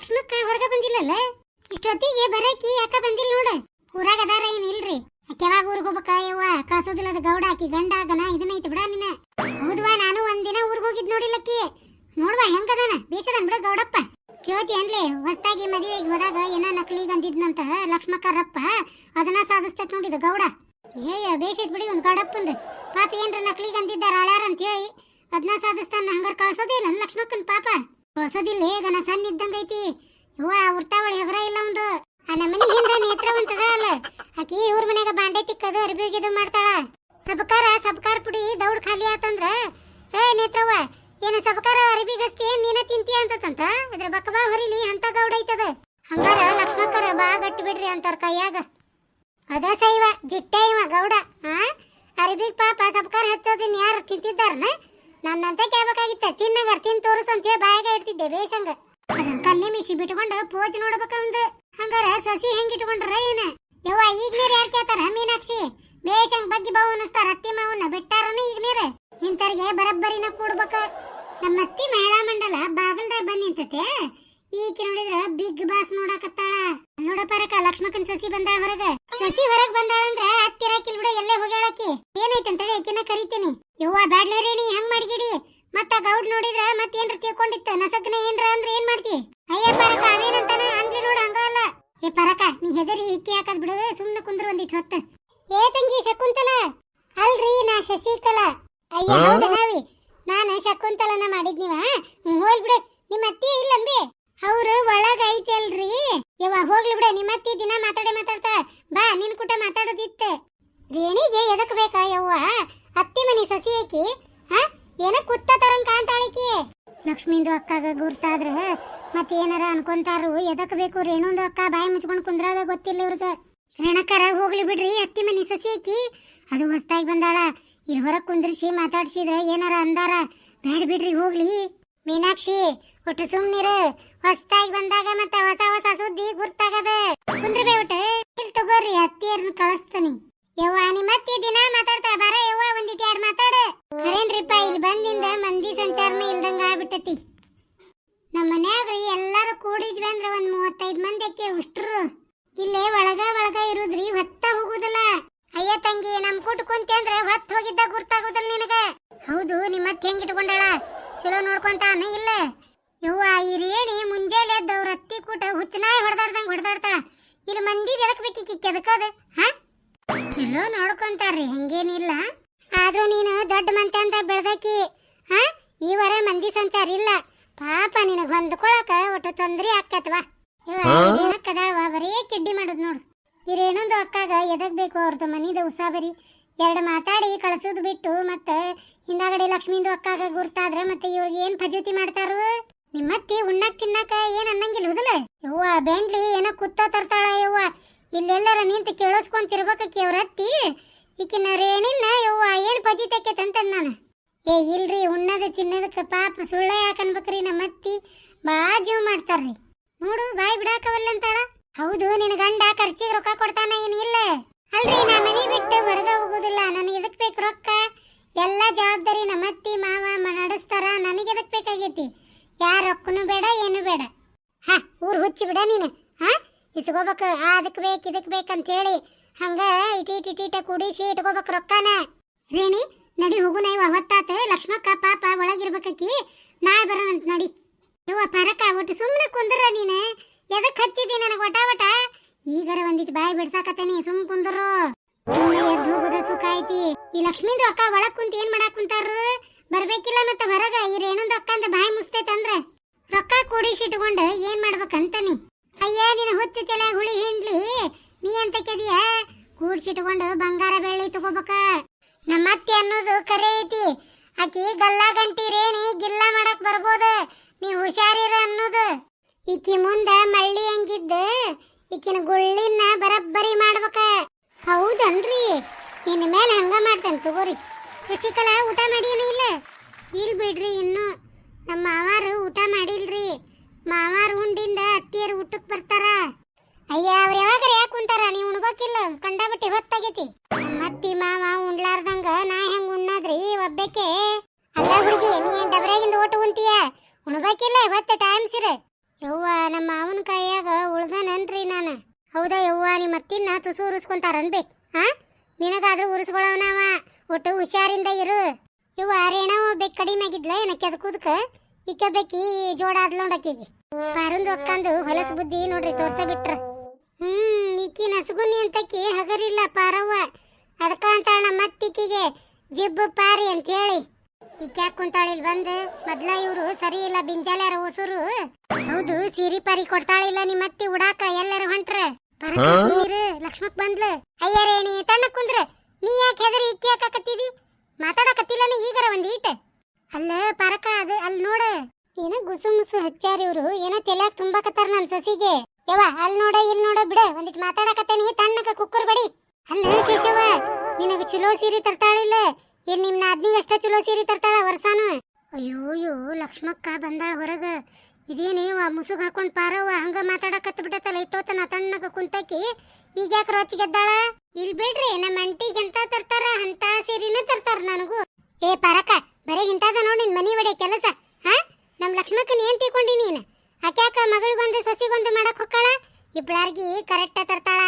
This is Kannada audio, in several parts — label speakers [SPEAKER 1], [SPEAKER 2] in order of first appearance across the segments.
[SPEAKER 1] ಲಕ್ಷ್ಮಕ್ಕ ಹೊರಗ ಬಂದಿಲ್ಲಲ್ಲ? ಇಷ್ಟೊತ್ತಿಗೆ ಬರಕಿ ಯಾಕ ಬಂದಿಲ್ಲ ನೋಡ. ಊರಾಗ ಅದಾರ ಏನ್ ಇಲ್ರಿ? ಯಾವಾಗ ಊರಿಗೆ ಹೋಗ್ಬೇಕ ಯವ್ವ? ಕಳ್ಸೋದಿಲ್ಲ ಅದು ಗೌಡ ಆಕಿ ಗಂಡ ಆಗನ ಇದನ್ನ ಐತಿ ಬಿಡ ನಿನ್ನ. ಹೌದ್ವಾ, ನಾನು ಒಂದಿನ ಊರಿಗೆ ಹೋಗಿದ್ ನೋಡಿಲ್ಲಕ್ಕಿ ನೋಡ್ವಾ ಹೆಂಗದಾನ ಬೇಸದನ್ ಬಿಡ ಗೌಡಪ್ಪ. ಕೇಳ್ತಿ ಅನ್ಲಿ, ಹೊಸ್ದಾಗಿ ಮದುವೆಗೆ ಹೋದಾಗ ಏನ ನಕಲಿಗೆ ಅಂದಿದ್ನಂತ ಲಕ್ಷ್ಮಕ್ಕರಪ್ಪ ಅದನ್ನ ಸಾಧಿಸ್ತೈತ್ ನೋಡಿದ ಗೌಡ. ಏಯ ಬೇಸೈತ್ ಬಿಡಿ ಒಂದು ಗೌಡಪ್ಪಂದು. ಪಾಪ ಏನ್ರ ನಕಲಿ ಗಂದಿದ್ದಾರ ಆಳ್ಯಾರ ಅಂತ ಹೇಳಿ ಅದನ್ನ ಸಾಧಿಸ್ತಾನ ಹಂಗಾರ ಕಳ್ಸೋದಿಲ್ಲ ಲಕ್ಷ್ಮಕ್ಕನ್ ಪಾಪ. ಕಳ್ಸೋದಿಲ್ಲ ಗನ ಸಣ್ಣ ಇದ್ದಂಗೈತಿ ಇವ ಉರ್ತಾವಳಿ ಹೆಗರ ಇಲ್ಲ ಒಂದು ಆ ನಮ್ಮನಿ ಹಿಂದ ನೇತ್ರವಂತದ ಅಲ್ಲ. ಆಕಿ ಇವ್ರ ಮನ್ಯಾಗ ಬಾಂಡೆ ತಿಕ್ಕದು, ಅರ್ಬಿ ಒಗಿದು ಮಾಡ್ತಾಳ. ಸಬಕಾರ ಸಬಕಾರ ಪುಡಿ ದೌಡ್ ಖಾಲಿ ಆತಂದ್ರ. ಏ ನೇತ್ರವ್ವ, ಏನ ಸಬಕಾರ ಅರ್ಬಿ ಗಸ್ತಿ ಏನ್ ನೀನ ತಿಂತೀಯ ಅಂತಂತ ಇದ್ರ ಬಕ್ಕಬಾ ಹೊರಿಲಿ, ಅಂತ ಗೌಡ ಐತದ. ಹಂಗಾರ ಲಕ್ಷ್ಮಕ್ಕರ ಬಾ ಗಟ್ಟಿ ಬಿಡ್ರಿ ಅಂತಾರ ಕೈಯಾಗ. ಅದ ಸೈವ, ಜಿಟ್ಟೆ ಇವ ಗೌಡ, ಆ? ಅರ್ಬಿಗ್ ಪಾಪ ಸಬ್ಕಾರ ಹಚ್ಚೋದಿನ್ ಯಾರು ತಿಂತಿದ್ದಾರನ? ನನ್ನಂತೆ ಕೇಳ್ಬೇಕಾಗಿತ್ತ. ತಿನ್ನಗರ್ ತಿನ್ ತೋರಿಸಂತೆ ಬಾಯಾಗ ಇಡ್ತಿದ್ದೆ, ಬೇಷಂಗ. ಕನ್ನೆ ಮಿಶಿ ಬಿಟ್ಕೊಂಡು ಪೋಜ್ ನೋಡ್ಬೇಕ ಅವಂದು ಹಂಗಾರ ಸಸಿ ಹೆಂಗ್ ಇಟ್ಕೊಂಡ್ರ ಏನ ಯವ್ವ, ಈಗ ನೀರ್ ಯಾರ್ ಕೇಳ್ತಾರ? ಮೀನಾಕ್ಷಿ. ಬೇಷಂಗ್ ಬಗ್ಗೆ ಬಾವು ಅನಸ್ತಾರ ಅತ್ತಿ ಮಾವನ್ನ. ಬಿಟ್ಟಾರನು ಈಗ ನೀರ್? ಇಂತರ್ಗೆ ಬರಬ್ಬರಿನ ಕೂಡ್ಬೇಕ. ನಮ್ಮ ಅತ್ತಿ ಮಹಿಳಾ ಮಂಡಲ ಬಾಗಲ್ದಾಗ ಬಂದ್ ನಿಂತತೆ. ಈಕ ನೋಡಿದ್ರ ಬಿಗ್ ಬಾಸ್ ನೋಡಕತ್ತಾಳ. ನೋಡಪ್ಪ ಪರಕ ಲಕ್ಷ್ಮಕ್ಕನ್ ಸಸಿ ಬಂದಾಳ ಹೊರಗ. ಸಸಿ ಹೊರಗ್ ಬಂದಾಳಂದ್ರ ಹತ್ತಿರಾಕಿಲ್ ಬಿಡ, ಎಲ್ಲೇ ಹೋಗ್ಯಾಳಕಿ ಏನೈತಂತೇಳಿ ಆಕಿನ ಕರಿತೀನಿ. ಯವ್ವ ಬ್ಯಾಡ್ಲೇರೇಣಿ ಹಂಗ್ ಮಾಡ್ಗಿಡಿ ಮತ್ತ ಗೌಡ್ ನೋಡಿದ್ರ ಮತ್ ಏನ್ರ ತಿಳ್ಕೊಂಡಿತ್ತ? ನಸಕ್ನ ಏನ್ರ ಅಂದ್ರ ಏನ್ ಮಾಡ್ತಿ? ಅಯ್ಯ ಪರಕ ಅವೇನಂತಾನ? ಅಂದ್ರಿ ನೋಡ ಹಂಗಲ್ಲ ಏ ಪರಕ ನೀ ಹೆದರಿ ಇಕ್ಕಿ ಹಾಕದ್ ಬಿಡು ಸುಮ್ನೆ ಕುಂದ್ರ ಒಂದಿಟ್ ಹೊತ್ತ. ಏ ತಂಗಿ ಶಕುಂತಲ? ಅಲ್ರಿ ನಾ ಶಶಿಕಲಾ. ಅಯ್ಯ ಹೌದ ನಾವಿ. ನಾನು ಶಕುಂತಲನ ಮಾಡಿದ್ನಿವ ಹೋಲ್ ಬಿಡು. ನಿಮ್ಮ ಅತ್ತಿ ಇಲ್ಲಂಬಿ ಅವ್ರು ಒಳಗ ಐತಿ ಅಲ್ರಿ ಯವ್ವ ಹೋಗ್ಲಿ ಬಿಡ. ನಿಮ್ಮ ಅತ್ತಿ ದಿನ ಮಾತಾಡೇ ಮಾತಾಡ್ತಾ ಬಾ ನಿನ್ ಕೂಟ ಮಾತಾಡೋದಿತ್ತೆ. ರೇಣಿಗೆ ಎದಕ್ ಬೇಕಾ ಯವ್ವ? ಅತ್ತಿ ಮನಿ ಸಸಿ ಆಕಿ, ಹಾ? ಏನ ಕುತ್ತ ತರಂಗ್ ಕಾಂತಾಳಿಕಿ ಲಕ್ಷ್ಮೀಂದು ಅಕ್ಕಾಗ ಗುರ್ತಾದ್ರೆ, ಮತ್ತೆ ಏನಾರ ಅನ್ಕೊಂತಾರು, ಎದಕ್ ಬೇಕು ರೇಣುಂದು ಅಕ್ಕ ಬಾಯಿ ಮುಚ್ಕೊಂಡು ಕುಂದ್ರಾದ ಗೊತ್ತಿಲ್ಲ ಇವ್ರಿಗೆ. ರೇಣಕರ ಹೋಗ್ಲಿ ಬಿಡ್ರಿ ಅತ್ತಿ ಮನಿ ಸಸಿ ಆಕಿ. ಅದು ಹೊಸ್ತಾಗಿ ಬಂದಾಳ. ಇಲ್ಲಿ ಕುಂದ್ರಿಸಿ ಮಾತಾಡ್ಸಿದ್ರೆ ಏನಾರ ಅಂದಾರ. ಬೇಡ ಬಿಡ್ರಿ, ಹೋಗ್ಲಿ. ಮೀನಾಕ್ಷಿ, ಒಟ್ಟು ಸುಮ್ನಿರು ಹೊಸ್ತಾಗಿ ಬಂದಾಗ ಮತ್ತೆ ಹೊಸ ಹೊಸ ಸುದ್ದಿ ಗುರ್ತಾಗದ. ಕುಂದ್ರಬೇ ಒಟ್ಟು. ಇಲ್ಲಿ ತಗೋರಿ, ಅತ್ತಿಯರ್ನ ಕಳಿಸ್ತಾನಿ. ಯವ್ವ ನಿಮ್ಮ ದಿನ ಮಾತಾಡ್ತಾ ಬಾರ ಯವ್ವ, ಒಂದಿಟ್ ಎರಡು ಮಾತಾಡು. ಖರೇನ್ರಿಪ್ಪ ಇಲ್ಲಿ ಬಂದಿಂದ ಮಂದಿ ಸಂಚಾರನ ಇಲ್ದಂಗ ಆಗ್ಬಿಟ್ಟತಿ. ನಮ್ಮ ಮನ್ಯಾಗ ಎಲ್ಲಾರು ಕೂಡಿದ್ವಿ ಅಂದ್ರ ಒಂದ್ ಮೂವತ್ತೈದ್ ಮಂದಿ ಉಷ್ಟ್ರು ಇಲ್ಲೇ ಒಳಗ ಒಳಗ ಇರುದ್ರಿ, ಹೊತ್ತ ಹೋಗುದಿಲ್ಲ. ಅಯ್ಯ ತಂಗಿ, ನಮ್ ಕೂಟ ಕುಂತಿ ಅಂದ್ರ ಹೊತ್ತ ಹೋಗಿದ್ದ ಗುರ್ತಾಗೋದಿಲ್ಲ ನಿನಗ. ಹೌದು ನಿಮ್ಮ ಅತ್ತಿ ಹೆಂಗ್ ಇಟ್ಕೊಂಡಾಳ? ಚಲೋ ನೋಡ್ಕೊಂತಾನ, ಇಲ್ಲ. ಯವ್ವ, ಈ ರೇಣಿ ಮುಂಜಾನೆ ಎದ್ದು ಅತ್ತಿ ಕೂಟ ಹುಚ್ಚನಾಯಿ ಹೊಡೆದಾಡ್ದಂಗ್ ಹೊಡೆದಾಡ್ತಾಳ. ಇಲ್ಲಿ ಮಂದಿ ಎದಕ್ ಬೇಕಿ ಅದು ಹಾ? ಚಲೋ ನೋಡ್ಕೊಂತಾರ್ರಿ ಹಂಗೇನಿಲ್ಲ. ಆದ್ರೂ ನೀನು ದೊಡ್ಡ ಮಂತೆ ಅಂತ ಬೆಳ್ದಕಿ ಹಾ? ಈ ವರ ಮಂದಿ ಸಂಚಾರ ಇಲ್ಲ. ಪಾಪ ನಿನಗ್ ಹೊಂದ್ಕೊಳಕ ಒಟ್ಟು ತೊಂದ್ರೆ ಆಕತ್ವಾ ಕದಾಳವ ಬರೀ ಕಿಡ್ಡಿ ಮಾಡೋದು ನೋಡು. ಇರೇನೊಂದು ಅಕ್ಕಾಗ ಎದಕ್ ಬೇಕು ಅವ್ರದ್ದು ಮನಿದ ಉಸಾಬರಿ ಎರಡು ಮಾತಾಡಿ ಕಳ್ಸೋದು ಬಿಟ್ಟು ಮತ್ತೆ ಹಿಂದಾಗಡೆ ಲಕ್ಷ್ಮೀಂದು ಅಕ್ಕಾಗ ಗುರ್ತಾದ್ರೆ ಮತ್ತೆ ಇವ್ರಿಗೆ ಏನ್ ಫಜೂತಿ ಮಾಡ್ತಾರು ನಿಮ್ಮತ್ತಿ ಉಣ್ಣಕ್ ತಿನ್ನಕ ಏನ್ ಅನ್ನಂಗಿಲ್ಲ ಹೌದಲ್ಲ ಯವ್ವ ಬೆಂಡ್ಲಿ ಏನೋ ಕುತ್ತ ಇಲ್ಲೆಲ್ಲರ ನಿಂತು ಕೇಳಿಸ್ಕೊಂತಿರ್ಬೇಕಕ್ಕೆ ಅವ್ರ ಅತ್ತಿ? ಈಕಿನ ರೇಣಿನ ಯವ್ವ, ಏನ್ ತಂತ ನಾನು? ಏ, ಇಲ್ರಿ, ಉಣ್ಣದ ತಿನ್ನದಕ್ಕ ಪಾಪ ಸುಳ್ಳ ಯಾಕನ್ಬೇಕ್ರಿ ನಮ್ಮ ಅತ್ತಿ? ಬಾ, ಜೀವ ಮಾಡ್ತಾರ್ರಿ. ನೋಡು, ಬಾಯಿ ಬಿಡಾಕವಲ್ಲ ಅಂತಾಳ? ಹೌದು, ನಿನ್ನ ಗಂಡ ಖರ್ಚಿಗೆ ರೊಕ್ಕ ಕೊಡ್ತಾನ ಏನು ಇಲ್ಲ? ಅಲ್ರಿ, ನಾ ಮನೆ ಬಿಟ್ಟು ಹೊರಗ ಹೋಗೋದಿಲ್ಲ. ನನಗೆ ಎದಕ್ ಬೇಕು ರೊಕ್ಕ? ಎಲ್ಲ ಜವಾಬ್ದಾರಿ ನಮ್ಮ ಅತ್ತಿ, ಮಾವ ನಡೆಸ್ತಾರ. ನನಗೆ ಎದಕ್ ಬೇಕಾಗೈತಿ? ಯಾರ ರೊಕ್ಕನು ಬೇಡ, ಏನು ಬೇಡ. ಹಾ, ಊರು ಹುಚ್ಚಿ ಬಿಡ ನೀನು, ಹಾ? ಇಸ್ಕೋಬೇಕು. ಆ, ಅದಕ್ ಬೇಕು ಇದಕ್ಕೆ ಹೇಳಿ ಹಂಗ ಇಟಿ ಇಟಿ ಇಟಿಟ ಕುಡಿಸಿ ಇಟ್ಕೋಬೇಕು ರೊಕ್ಕನ. ರೇಣಿ, ನಡಿ ಹೋಗು ನಾ ಇವ ಹೊತ್ತಾತ ಲಕ್ಷ್ಮಕ್ಕ ಪಾಪ ಒಳಗಿರ್ಬೇಕಿ ನಾಳೆ ಬರೋಣಂತ ನಡಿ. ಇವ ಪರಕ, ಒಟ್ಟು ಸುಮ್ಮನೆ ಕುಂದ್ರ ನೀನು. ಎದಕ್ಕೆ ಹಚ್ಚಿದಿ ನನಗೆ ಒಟ ಒಟ ಈಗರ ಒಂದಿಟ್ಟು ಬಾಯಿ ಬಿಡ್ಸಾಕತ್ತೇನಿ, ಸುಮ್ ಕುಂದ್ರು. ಸುಮ್ಮನೆ ಸುಖ ಐತಿ. ಈ ಲಕ್ಷ್ಮಿದು ಅಕ್ಕ ಒಳಗೆ ಕುಂತ ಏನ್ ಮಾಡಾಕ್ ಕುಂತಾರು? ಬರ್ಬೇಕಿಲ್ಲ ಮತ್ತೆ ಹೊರಗ. ಈ ರೇಣುಂದು ಅಕ್ಕ ಅಂತ ಬಾಯಿ ಮುಸ್ತೈತಂದ್ರ ರೊಕ್ಕ ಕೂಡಿಸಿ ಇಟ್ಕೊಂಡು ಏನ್ ಮಾಡ್ಬೇಕಂತಾನಿ ಅಯ್ಯ ನಿನ್ನ ಹುಚ್ಚು ತಲೆ ಹುಳಿ ಹಿಂಡ್ಲಿ. ನೀ ಅಂತ ಕೆದಿಯ? ಕೂಡ್ಸಿಟ್ಕೊಂಡು ಬಂಗಾರ ಬೆಳ್ಳಿ ತಗೋಬೇಕ. ನಮ್ಮ ಅತ್ತಿ ಅನ್ನೋದು ಕರೆ ಐತಿ. ಆಕಿ ಗಲ್ಲ ಗಂಟಿ ರೇಣಿ ಗಿಲ್ಲ ಮಾಡಕ್ ಬರ್ಬೋದ? ನೀ ಹುಷಾರಿರ ಅನ್ನೋದು. ಈಕಿ ಮುಂದ ಮಳ್ಳಿ ಹಂಗಿದ್ದ? ಈಕಿನ ಗುಳ್ಳಿನ ಬರಬ್ಬರಿ ಮಾಡ್ಬೇಕ. ಹೌದನ್ರಿ. ನಿನ್ನ ಮೇಲೆ ಹಂಗ ಮಾಡ್ತೇನೆ ತಗೋರಿ. ಶಶಿಕಲಾ, ಊಟ ಮಾಡೀನಿ ಇಲ್ಲ? ಇಲ್ ಬಿಡ್ರಿ ಇನ್ನು. ನಮ್ಮ ಮಾವಾರು ಊಟ ಮಾಡಿಲ್ರಿ. ಮಾವಾರು ಉಂಡಿಂದ ಅತ್ತಿಯರು ಊಟಕ್ಕೆ ಬರ್ತಾರ. ಅಯ್ಯ, ಅವ್ರ ಯಾವಾಗ ಯಾಕೆ ಕುಂತಾರ? ನೀವು ಉಣ್ಬೇಕಿಲ್ಲ ಕಂಡಾಬಿಟ್ಟಿ ಹೊತ್ತಾಗೈತಿ. ಅತ್ತಿ ಮಾವ ಉಣ್ಲಾರ್ದಂಗ ನಾ ಹೆಂಗ್ ಉಣ್ಣಾದ್ರಿ ಒಬ್ಬಕ್ಕೆ ಅಲ್ಲ ಹುಡುಗಿ, ನೀ ಏನ್ ಡಬ್ರ್ಯಾಗಿಂದ ಊಟ ಉಂತೀಯ ಉಣ್ಬೇಕಿಲ್ಲ ಹೊತ್ತ ಟೈಮ್ ಸಿರ. ಯವ್ವ ನಮ್ಮ ಮಾವನ ಕೈಯಾಗ ಉಳ್ದನನ್ರಿ ನಾನು. ಹೌದಾ ಯವ್ವ ನಿಮ್ಮ ಅತ್ತಿನ ತುಸು ಉರಿಸ್ಕೊಂತಾರನ್ಬಿ. ಹಾ ನಿನಗಾದ್ರೂ ಉರಿಸ್ಕೊಳವನವ ಒಟ್ಟು ಹುಷಾರಿಂದ ಇರು. ಇವ ರೇಣವ ಬೆಕ್ ಕಡಿಮೆ ಆಗಿದ್ಲ ಏನಕ್ಕೆ ಅದಕ್ಕೂದಕ ಬೆಕ್ಕಿ ಜೋಡ ನೋಡಕ್ಕಿಗೆ ಪಾರಂದು ಒಕ್ಕಂದು ಹೊಲಸ ಬುದ್ಧಿ ನೋಡ್ರಿ ತೋರ್ಸ ಬಿಟ್ರ. ಹ್ಮ್ ಈಕಿ ನಸಗುನಿ ಅಂತಕಿ ಹಗರಿಲ್ಲ ಪಾರವ್ವ. ಅದಕ್ಕ ಅಂತಾಳ ನಮ್ಮ ಅತ್ತಿಕಿಗೆ ಜಿಬ್ಬು ಪಾರಿ ಅಂತ ಹೇಳಿ ಈಕ್ಯಾಕ್ ಯಾಕೆ ಕುಂತಾಳಿಲ್ ಬಂದು? ಮೊದ್ಲ ಇವ್ರು ಸರಿ ಇಲ್ಲ ಬಿಂಜಾಲ್ಯಾರ ಹೊಸರು. ಹೌದು ಸೀರಿ ಪಾರಿ ಕೊಡ್ತಾಳಿಲ್ಲ ನಿಮ್ಮ ಅತ್ತಿ ಉಡಾಕ ಎಲ್ಲರ ಹೊಂಟ್ರ. ಲಕ್ಷ್ಮಕ್ ಬಂದ್ಲು. ಅಯ್ಯರೇ ನೀ ತಣ್ಣ ಕುಂದ್ರ. ನೀ ಯಾಕೆ ಹೆದರಿ ಇಕ್ಕಿ ಹಾಕಕತ್ತಿದಿ ಮಾತಾಡಕತ್ತಿಲ್ಲನ ಈಗರ ಒಂದ್ ಈಟ. ಅಲ್ಲ ಪರಕ ಅದು, ಅಲ್ಲಿ ನೋಡ. ಏನ ಗುಸು ಮುಸು ಹಚ್ಚಾರ ಇವ್ರು. ಏನೋ ತಲೆಯಾಗ ತುಂಬಾಕತ್ತಾರ ನನ್ ಸಸಿಗೆ. ಯವ್ವ, ಅಲ್ಲಿ ನೋಡ, ಇಲ್ಲಿ ನೋಡ, ಬಿಡ. ಒಂದಿಟ್ ಮಾತಾಡಕತ್ತೇನಿ ತಣ್ಣಕ ಕುಕ್ಕರ್ ಬಡಿ. ಅಲ್ಲ ಶೇಷವ ನಿನಗ ಚಲೋ ಸೀರೆ ತರ್ತಾಳಿಲ್ಲ. ಏನ್ ನಿಮ್ ನಾದ್ನಿಗೆ ಅಷ್ಟ ಚಲೋ ಸೀರೆ ತರ್ತಾಳ ವರ್ಷಾನು ಅಯ್ಯೋ ಅಯ್ಯೋ ಲಕ್ಷ್ಮಕ್ಕ ಬಂದಾಳ ಹೊರಗ. ಇದೇನೇವ ಮುಸುಗ್ ಹಾಕೊಂಡ್ ಪಾರವ್ವ, ಹಂಗ ಮಾತಾಡಕತ್ ಬಿಟ್ಟತಲ್ಲ ಇಟ್ಟೋತನ ತಣ್ಣಗ ಕುಂತಕಿ. ಈಗ ಯಾಕೆ ರೊಚ್ಚಿಗೆದ್ದಾಳ ಇಲ್ ಬಿಡ್ರಿ ನಮ್ಮ ಅಂಟಿಗೆ ಎಂತ ತರ್ತಾರ, ಅಂತ ಸೀರಿನ ತರ್ತಾರ ನನಗೂ. ಏ ಪರಕ ಬರೀ ಇಂಥದ ನೋಡಿ ನಿನ್ನ ಮನಿ ಒಡೆ ಕೆಲಸ, ಹಾ? ನಮ್ಮ ಲಕ್ಷ್ಮಕ್ಕನ ಏನ್ ತಿಳ್ಕೊಂಡಿ ನೀನು. ಅಕ್ಯಾಕ ಮಗಳಿಗೊಂದು ಸಸಿಗೊಂದು ಮಾಡಕ್ ಹೊಕ್ಕಾಳ? ಇಬ್ಬಳಾರ್ಗಿ ಕರೆಕ್ಟ ತರ್ತಾಳ.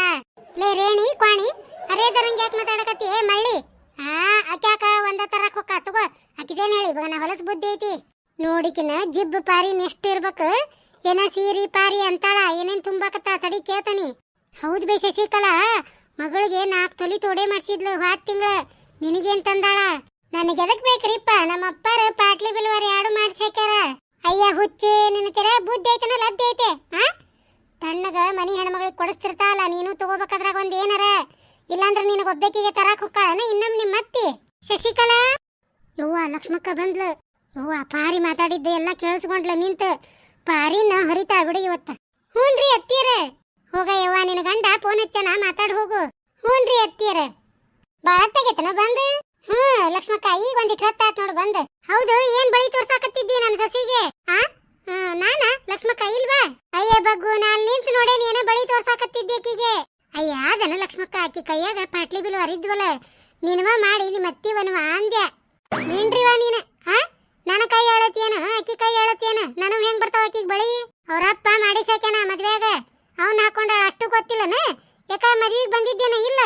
[SPEAKER 1] ಲೇ ರೇಣಿ, ಕ್ವಾಣಿ ಅರೇದರಂಗ್ ಯಾಕೆ ಮಾತಾಡಕತ್ತಿ? ಏ ಮಳ್ಳಿ. ಹಾ ಅಕ್ಯಾಕ ಒಂದ ತರಕ್ ಹೊಕ್ಕ, ತಗೋ. ಆಕಿದೇನ್ ಹೇಳಿ, ಇವಾಗ ನಾ ಹೊಲಸ್ ಬುದ್ಧಿ ಐತಿ. ನೋಡಿಕಿನ ಜಿಬ್ ಪಾರಿ ನೆಸ್ಟ್ ಇರ್ಬೇಕು. ಏನ ಸೀರಿ ಪಾರಿ ಅಂತಾಳ, ಏನೇನ್ ತುಂಬಾಕತ್ತ ತಡಿ ಕೇಳ್ತಾನಿ. ಹೌದ್ ಬೇ ಶಶಿಕಲಾ, ಮಗಳಿಗೆ ನಾಲ್ಕು ತೊಲಿ ತೋಡೆ ಮಾಡ್ಸಿದ್ಲು ಹಾತ್ ತಿಂಗಳ. ನಿನಗೇನ್ ತಂದಾಳ? ನನಗೆ ಎದಕ್ ಬೇಕ್ರಿಪ್ಪ? ನಮ್ಮ ಅಪ್ಪಾರ ಪಾಟ್ಲಿ ಬಿಲ್ವಾರಿ ಯಾಡು ಮಾಡ್ಸಿ ಹಾಕ್ಯಾರ ಅಯ್ಯ ಹುಚ್ಚಿ, ನಿನ್ನ ಬುದ್ಧಿ ಐತನ ಲದ್ದೆ ಐತೆ, ಆ? ತಣ್ಣಗ ಮನಿ ಹೆಣ್ಮಗಳಿಗೆ ಕೊಡಿಸ್ತಿರ್ತಾವಲ್ಲ ನೀನು ತಗೋಬೇಕಾದ್ರಾಗ ಒಂದ್ ಏನಾರ? ಇಲ್ಲಾಂದ್ರ ನಿನಗ ಒಬ್ಬಾಕಿಗೆ ತರಾಕ್ ಹೊಕ್ಕಾಳನ ಇನ್ನೊಮ್ಮೆ ನಿಮ್ಮ ಅತ್ತಿ? ಶಶಿಕಲಾ? ಯವ್ವ, ಲಕ್ಷ್ಮಕ್ಕ ಬಂದ್ಲು. ಯವ್ವ, ಪಾರಿ ಮಾತಾಡಿದ್ದೆ, ಎಲ್ಲ ಕೇಳಿಸ್ಕೊಂಡ್ಲ, ನಿಂತ ಪಾರಿನ ಹರಿತಾ ಬಿಡಿ ಇವತ್ತ. ಹ್ಞೂನ್ರಿ ಅತ್ತಿಯರ. ಹೋಗ ಯವ್ವ, ನಿನ್ನ ಗಂಡ ಫೋನ್ ಹಚ್ಚನ, ಮಾತಾಡ್ ಹೋಗು. ಹ್ಞೂನ್ರಿ ಅತ್ತಿಯರ. ಬಾಳ ತೆಗೆತನ ಬಂದು? ಹ್ಮ್, ಲಕ್ಷ್ಮಕ್ಕ, ಈಗ ಒಂದಿಟ್ ಹೊತ್ತಾತ್ ನೋಡು ಬಂದ್. ಹೌದು, ಏನ್ ಬಳಿ ತೋರ್ಸಾಕತ್ತಿದ್ದಿ ನನ್ ಸೊಸಿಗೆ? ಆ? ನಾನ? ಲಕ್ಷ್ಮಕ್ಕ, ಇಲ್ವಾ? ಅಯ್ಯ, ಬಗ್ಗು, ನಾನ್ ನಿಂತ ನೋಡೇನಿ ಏನೋ ಬಳಿ ತೋರ್ಸಾಕತ್ತಿದ್ದೆ ಆಕಿಗೆ ಅಯ್ಯ, ಅದನ ಲಕ್ಷ್ಮಕ್ಕ ಆಕಿ ಕೈಯಾಗ ಪಾಟ್ಲಿ ಬಿಲ್ ಅರಿದ್ವಲ್ಲ ನಿನ್ವ ಮಾಡಿ ನಿಮ್ಮ ಅತ್ತಿವನವ ಅಂದ್ಯ. ಏನ್ರಿವ ನೀನ ಹಾ ನನ್ನ ಕೈ ಹೇಳತ್ತೇನ ಆಕಿ ಕೈ ಹೇಳತ್ತೇನ ನನವ್ ಹೆಂಗ್ ಬರ್ತಾವ ಆಕಿಗ್ ಬಳಿ? ಅವ್ರಪ್ಪ ಮಾಡಿಸಾಕ್ಯಾನ ಮದ್ವೆಗ ಅವ್ನ ಹಾಕೊಂಡ ಅಷ್ಟು ಗೊತ್ತಿಲ್ಲನ? ಯಾಕ ಮದ್ವಿಗ್ ಬಂದಿದ್ದೇನ ಇಲ್ಲ?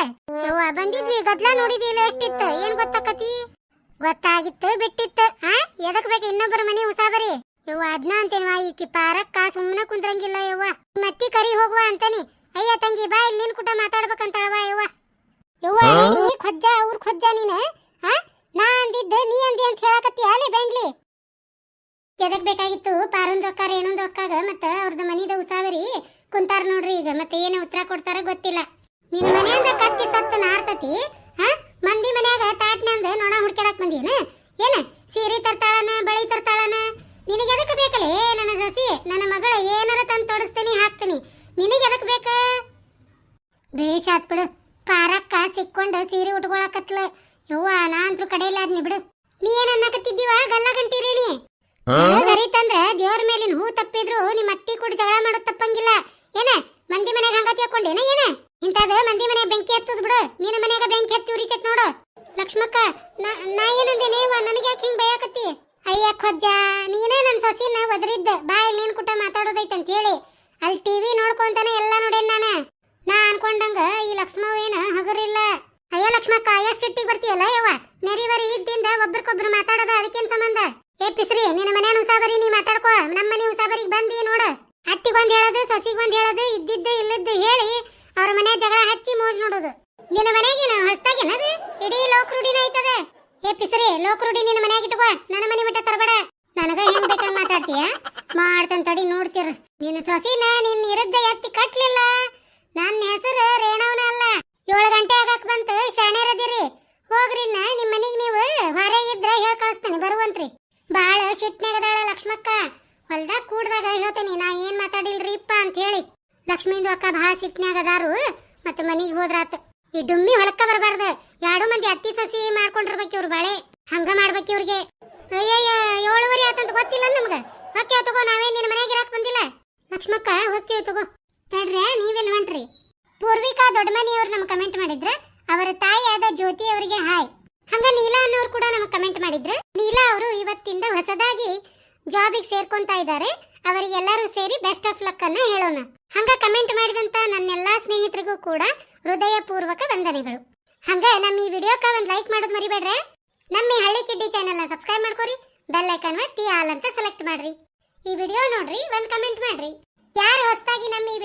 [SPEAKER 1] ಯವ್ವ ಬಂದಿದ್ವಿ ಗದ್ಲ ನೋಡಿದಿಲ್ಲ ಎಷ್ಟಿತ್ತ? ಏನ್ ಗೊತ್ತಾಕತಿ? ಗೊತ್ತಾಗಿತ್ತ ಬಿಟ್ಟಿತ್ತ. ಆ? ಎದಕ್ ಬೇಕು ಇನ್ನೊಬ್ಬರ ಮನೆ ಉಸಾಬರಿ? ಯವ್ವ ಅದ್ನ ಅಂತೇನವ ಈಕಿ ಪಾರಕ್ಕ ಸುಮ್ಮನೆ ಕುಂದ್ರಂಗಿಲ್ಲ ಯವ್ವ. ಮತ್ತಿ ಕರಿ ಹೋಗುವ ಅಂತನಿ. ಅಯ್ಯ ತಂಗಿ ಬಾ ಇಲ್ಲಿ ನಿನ್ ಕೂಟ ಮಾತಾಡ್ಬೇಕಂತಾಳವ ಯವ್ವ. ಯವ್ವ ನೀ ಖೊಜ್ಜ ಅವ್ರ ಖೊಜ್ಜ ನೀನ? ಆ? ನಾ ಅಂದಿದ್ದ ನೀ ಅಂದಿ ಅಂತ ಹೇಳಕತ್ತಿ ಅಲೆ ಬೆಂಡ್ಲಿ ಎದಕ್ ಬೇಕಾಗಿತ್ತು ಪಾರೊಂದು ಅಕ್ಕಾರ ಏನೊಂದು ಅಕ್ಕಾಗ ಮತ್ತ ಅವ್ರದ್ದು ಮನಿದ ಉಸಾವರಿ ಕುಂತಾರ ನೋಡ್ರಿ ಈಗ ಮತ್ತೆ ಏನು ಉತ್ತರ ಕೊಡ್ತಾರ ಗೊತ್ತಿಲ್ಲ. ನಿನ್ನ ಮನೆಯಿಂದ ಕತ್ತಿ ಸತ್ತ ನಾರ್ತತಿ ಹಾ? ಮಂದಿ ಮನ್ಯಾಗ ತಾಟ್ನಂದ ನೋಣ ಹುಡ್ಕ್ಯಾಡಕ್ ಬಂದಿನ? ಏನ? ಸೀರೆ ತರ್ತಾಳನ ಬಳಿ ತರ್ತಾಳನ? ನಿನಗೆ ಎದಕ್ ಬೇಕಲೇ ನನ್ನ ಸಸಿ? ನನ್ನ ಮಗಳ ಏನಾರ ತಂದು ತೊಡಸ್ತೀನಿ ಹಾಕ್ತೀನಿ. ನಿನಗೆ ಎದಕ್ ಬೇಕ? ಬೇಷ್ ಆತ್ ಬಿಡು. ಪಾರಕ್ಕ ಸಿಕ್ಕೊಂಡು ಸೀರೆ ಉಟ್ಕೊಳಕತ್ಲ. ಯವ್ವ ನಾ ಕಡೆ ಕಡೆಯಲ್ಲಿ ಆದ್ನಿ ಬಿಡು. ನೀ ಏನ್ ಅನ್ನಕತ್ತಿದ್ದೀವ? ಗಲ್ಲ ಗಂಟಿರೇಣಿ ಗರಿತಂದ್ರ ದೇವ್ರ ಮೇಲಿನ ಹೂ ತಪ್ಪಿದ್ರು ನಿಮ್ಮ ಅತ್ತಿ ಕೂಡ ಜಗಳ ಮಾಡೋದ್ ತಪ್ಪಂಗಿಲ್ಲ. ಏನ? ಮಂದಿ ಮನೆಗ ಹಂಗ ತಿಳ್ಕೊಂಡೇನ ಏನ? ಇಂತದ ಮಂದಿ ಮನೆ ಬೆಂಕಿ ಹತ್ತದ್ ಬಿಡು. ನಿನ್ನ ಮನೆಗ ಬೆಂಕಿ ಹತ್ತಿ ಉರಿತೈತ್ ನೋಡು. ಲಕ್ಷ್ಮಕ್ಕ, ನಾ- ಏನಂದೆ ಏನಂದೇನೇವ ನನಗೆ ಯಾಕೆ ಹಿಂಗ್ ಬಯಕತ್ತಿ? ಅಯ್ಯ ಖೊಜ್ಜ, ನೀನೇ ನನ್ನ ಸಸಿನ ಒದರಿದ್ದ. ಬಾ ಇಲ್ಲಿ ನೀನ್ ಕುಟ ಮಾತಾಡೋದೈತಂತ ಹೇಳಿ ಅಲ್ಲಿ ಟಿವಿ ನೋಡ್ಕೊಂತಾನೆ ಎಲ್ಲ ನೋಡೇನ್ ನಾನು? ನಾ ಅನ್ಕೊಂಡಂಗ ಈ ಲಕ್ಷ್ಮವೇನ ಹಗರಿಲ್ಲ. ಅಯ್ಯ ಲಕ್ಷ್ಮಕ್ಕ, ಎಷ್ಟು ಸಿಟ್ಟಿಗೆ ಬರ್ತೀಯಲ್ಲ ಯವ್ವ? ನೆರಿವರಿ ಇದ್ದಿಂದ ಒಬ್ರಿಗೊಬ್ರು ಮಾತಾಡೋದ ಅದಕ್ಕೇನ್ ಸಂಬಂಧ? ಏ, ಪಿಸ್ರಿ, ನಿನ್ನ ಮನೆ ಉಸಾಬರಿ ನೀ ಮಾತಾಡ್ಕೋ. ನಮ್ಮ ಮನೆ ಉಸಾಬರಿಗೆ ಬಂದಿ ನೋಡ. ಅತ್ತಿಗೊಂದ್ ಹೇಳೋದು ಸೊಸಿಗೊಂದ್ ಹೇಳೋದು, ಇದ್ದಿದ್ದೆ, ಇಲ್ಲದ್ದು ಹೇಳಿ ಅವ್ರ ಮನೆ ಜಗಳ ಹಚ್ಚಿ ಮೋಜ್ ನೋಡೋದು. ನಿನ್ನ ಮನೆಗೆ ಹೊಸ್ತಾಗೇನದು ಇಡೀ ಲೋಕ ರೂಢಿನ ಐತದ. ಏ ಪಿಸರಿ, ಲೋಕ ರೂಢಿ ನಿನ್ನ ಮನೆಗೆ ಇಟ್ಕೋ. ನನ್ನ ಮನೆ ಮಟ್ಟ ತರಬೇಡ. ನನಗ ಹೆಂಗ್ ಬೇಕಂಗ್ ಮಾತಾಡ್ತೀಯ? ಮಾಡ್ತಂತ ತಡಿ ನೋಡ್ತೀರ. ನಿನ್ನ ಸೊಸಿನ ನಿನ್ನ ಇರದ್ದ ಎತ್ತಿ ಕಟ್ಲಿಲ್ಲ ನನ್ನ ಹೆಸರು ರೇಣವನ ಅಲ್ಲ ಏಳು ಗಂಟೆ ಆಗಕ್ ಬಂತು ಶಾಣ್ಯರದಿರಿ ಹೋಗ್ರಿನ್ನ ನಿಮ್ಮ ಮನಿಗ್ ನೀವು ಹೊರ ಇದ್ರ ಹೇಳ್ ಕಳಿಸ್ತೀನಿ ಬರುವಂತ್ರಿ ಬಾಳ ಶಿಟ್ನಾಗದಾಳ ಲಕ್ಷ್ಮಕ್ಕ ಹೊಲ್ದಾಗ ಕೂಡ್ದಾಗ ಹೇಳ್ತೇನಿ ನಾ ಏನ್ ಮಾತಾಡಿಲ್ರಿಪ್ಪ ಅಂತ ಹೇಳಿ ಲಕ್ಷ್ಮೀಂದು ಅಕ್ಕ ಬಹಳ ಸಿಟ್ನ್ಯಾಗ ಅದಾರು ಮತ್ತೆ ಮನಿಗ್ ಹೋದ್ರಾತ ಈ ಡುಮ್ಮಿ ಹೊಲಕ್ಕ ಬರಬಾರ್ದು ಎರಡು ಮಂದಿ ಅತ್ತಿ ಸಸಿ ಮಾಡ್ಕೊಂಡಿರ್ಬೇಕು ಇವ್ರು ಬಾಳೆ ಹಂಗ ಮಾಡ್ಬೇಕು ಇವ್ರಿಗೆ ಅಯ್ಯಯ್ಯ ಏಳುವರೆ ಆತಂತ ಗೊತ್ತಿಲ್ಲ ನಮ್ಗ ಹೊಕ್ಕೇವ್ ತಗೋ ನಾವೇ ನಿನ್ನ ಮನ್ಯಾಗ ಇರಾಕ್ ಬಂದಿಲ್ಲ ಲಕ್ಷ್ಮಕ್ಕ ಹೊಕ್ಕೇವ್ ತಗೋ ತಡ್ರೆ ನೀವೆಲ್ ಹೊಂಟ್ರಿ ಪೂರ್ವಿಕಾ ದೊಡ್ಡಮನಿಯವ್ರು ನಮ್ಗೆ ಕಮೆಂಟ್ ಮಾಡಿದ್ರ ಅವರ ತಾಯಿಯಾದ ಜ್ಯೋತಿ ಅವರಿಗೆ ಹಾಯ್ ಹಂಗ ನೀಲಾ ಅನ್ನೋರು ಕೂಡ ನಮಗೆ ಕಮೆಂಟ್ ಮಾಡಿದ್ರ ನೀಲಾ ಅವರು ಇವತ್ತಿಂದ ಹೊಸದಾಗಿ ಜಾಬಿಗೆ ಸೇರ್ಕೊಂತಾ ಇದ್ದಾರೆ. ಅವರಿಗೆಲ್ಲರೂ ಸೇರಿ ಬೆಸ್ಟ್ ಆಫ್ ಲಕ್ ಅನ್ನ ಹೇಳೋಣ. ಹಂಗ ಕಮೆಂಟ್ ಮಾಡಿದಂತ ನನ್ನೆಲ್ಲಾ ಸ್ನೇಹಿತರಿಗೂ ಕೂಡ ಹೃದಯ ಪೂರ್ವಕ ವಂದನೆಗಳು. ಹಂಗ ನಮ್ಮ ಈ ವಿಡಿಯೋಕ ಒಂದ್ ಲೈಕ್ ಮಾಡೋದು ಮರಿಬೇಡ್ರೆ? ನಮ್ಮ ಈ ಹಳ್ಳಿ ಕಿಡ್ಡಿ ಚಾನೆಲ್ನ ಸಬ್ಸ್ಕ್ರೈಬ್ ಮಾಡ್ಕೊರಿ ಬೆಲ್ ಐಕಾನ್ ಒತ್ತಿ ಆಲ್ ಅಂತ ಸೆಲೆಕ್ಟ್ ಮಾಡ್ರಿ. ಈ ವಿಡಿಯೋ ನೋಡ್ರಿ, ಒಂದ್ ಕಮೆಂಟ್ ಮಾಡ್ರಿ. ಯಾರು ಹೊಸದಾಗಿ ನಮ್ಮ ಈ